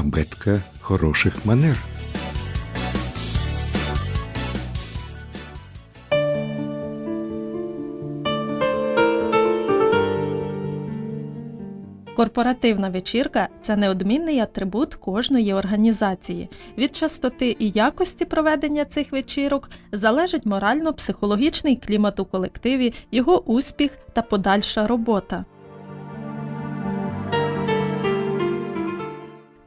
абетка хороших манер. Корпоративна вечірка це неодмінний атрибут кожної організації. Від частоти і якості проведення цих вечірок залежить морально-психологічний клімат у колективі, його успіх та подальша робота.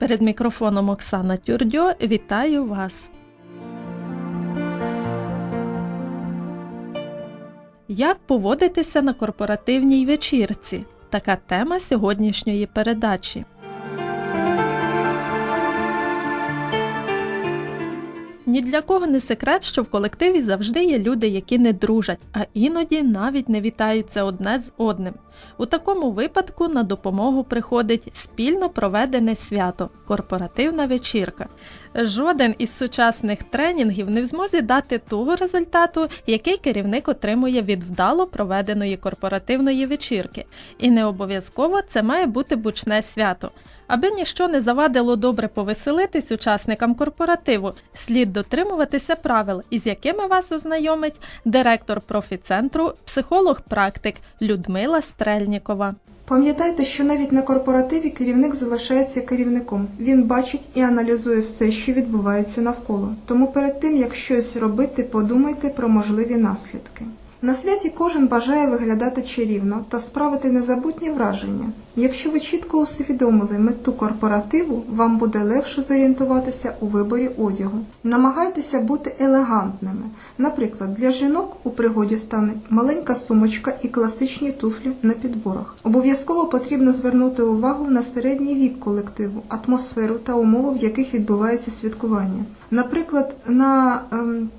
Перед мікрофоном Оксана Тюрдьо вітаю вас. Як поводитися на корпоративній вечірці? Така тема сьогоднішньої передачі. Ні для кого не секрет, що в колективі завжди є люди, які не дружать, а іноді навіть не вітаються одне з одним. У такому випадку на допомогу приходить спільно проведене свято корпоративна вечірка. Жоден із сучасних тренінгів не в змозі дати того результату, який керівник отримує від вдало проведеної корпоративної вечірки. І не обов'язково це має бути бучне свято. Аби ніщо не завадило добре повеселитись учасникам корпоративу, слід дотримуватися правил, із якими вас ознайомить директор профіцентру, психолог-практик Людмила Стрельнікова. Пам'ятайте, що навіть на корпоративі керівник залишається керівником. Він бачить і аналізує все, що відбувається навколо. Тому перед тим, як щось робити, подумайте про можливі наслідки. На святі кожен бажає виглядати чарівно та справити незабутні враження. Якщо ви чітко усвідомили мету корпоративу, вам буде легше зорієнтуватися у виборі одягу. Намагайтеся бути елегантними. Наприклад, для жінок у пригоді стане маленька сумочка і класичні туфлі на підборах. Обов'язково потрібно звернути увагу на середній вік колективу, атмосферу та умови, в яких відбувається святкування. Наприклад, на ем,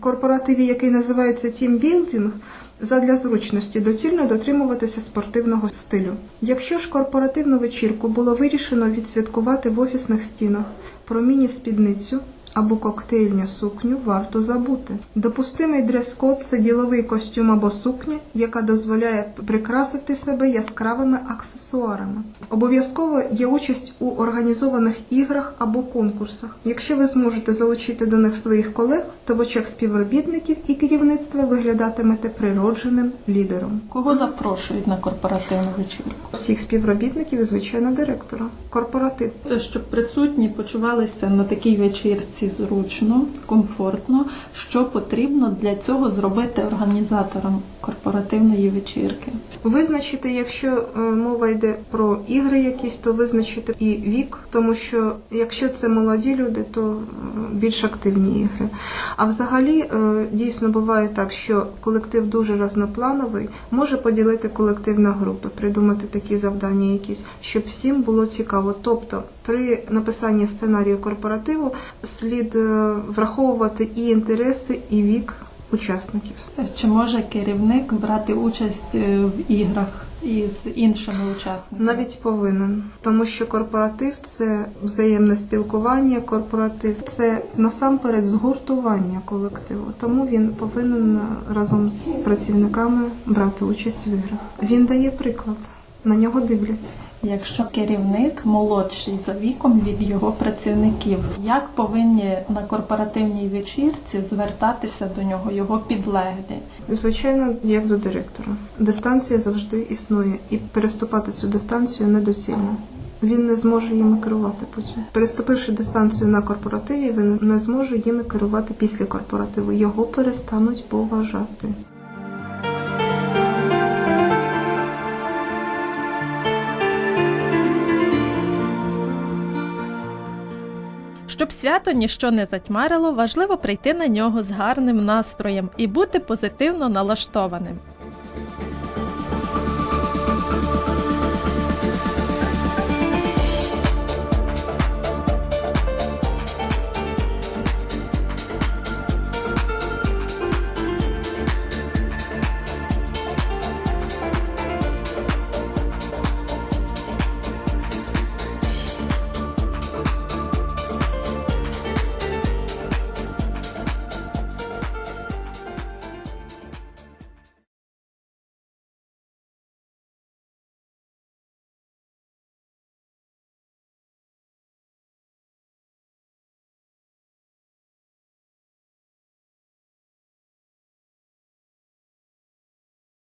корпоративі, який називається тімбілдінг, задля зручності доцільно дотримуватися спортивного стилю. Якщо ж корпоративну вечірку було вирішено відсвяткувати в офісних стінах про міні-спідницю або коктейльню сукню, варто забути. Допустимий дрес-код – це діловий костюм або сукня, яка дозволяє прикрасити себе яскравими аксесуарами. Обов'язково є участь у організованих іграх або конкурсах. Якщо ви зможете залучити до них своїх колег, то в очах співробітників і керівництва виглядатимете природженим лідером. Кого запрошують на корпоративну вечірку? Всіх співробітників і, звичайно, директора. Корпоратив. Щоб присутні почувалися на такій вечірці зручно, комфортно, що потрібно для цього зробити організаторам корпоративної вечірки. Визначити, якщо е, мова йде про ігри якісь, то визначити і вік, тому що якщо це молоді люди, то е, більш активні ігри. А взагалі е, дійсно буває так, що колектив дуже разноплановий, може поділити колектив на групи, придумати такі завдання, якісь, щоб всім було цікаво. Тобто, при написанні сценарію корпоративу слід е, враховувати і інтереси, і вік учасників. Чи може керівник брати участь е, в іграх із іншими учасниками? Навіть повинен, тому що корпоратив це взаємне спілкування, корпоратив це насамперед згуртування колективу. Тому він повинен разом з працівниками брати участь в іграх. Він дає приклад, на нього дивляться. Якщо керівник молодший за віком від його працівників, як повинні на корпоративній вечірці звертатися до нього його підлеглі? Звичайно, як до директора. Дистанція завжди існує, і переступати цю дистанцію недоцільно. Він не зможе їми керувати потім. Переступивши дистанцію на корпоративі, він не зможе їми керувати після корпоративу. Його перестануть поважати. Щоб свято ніщо не затьмарило, важливо прийти на нього з гарним настроєм і бути позитивно налаштованим.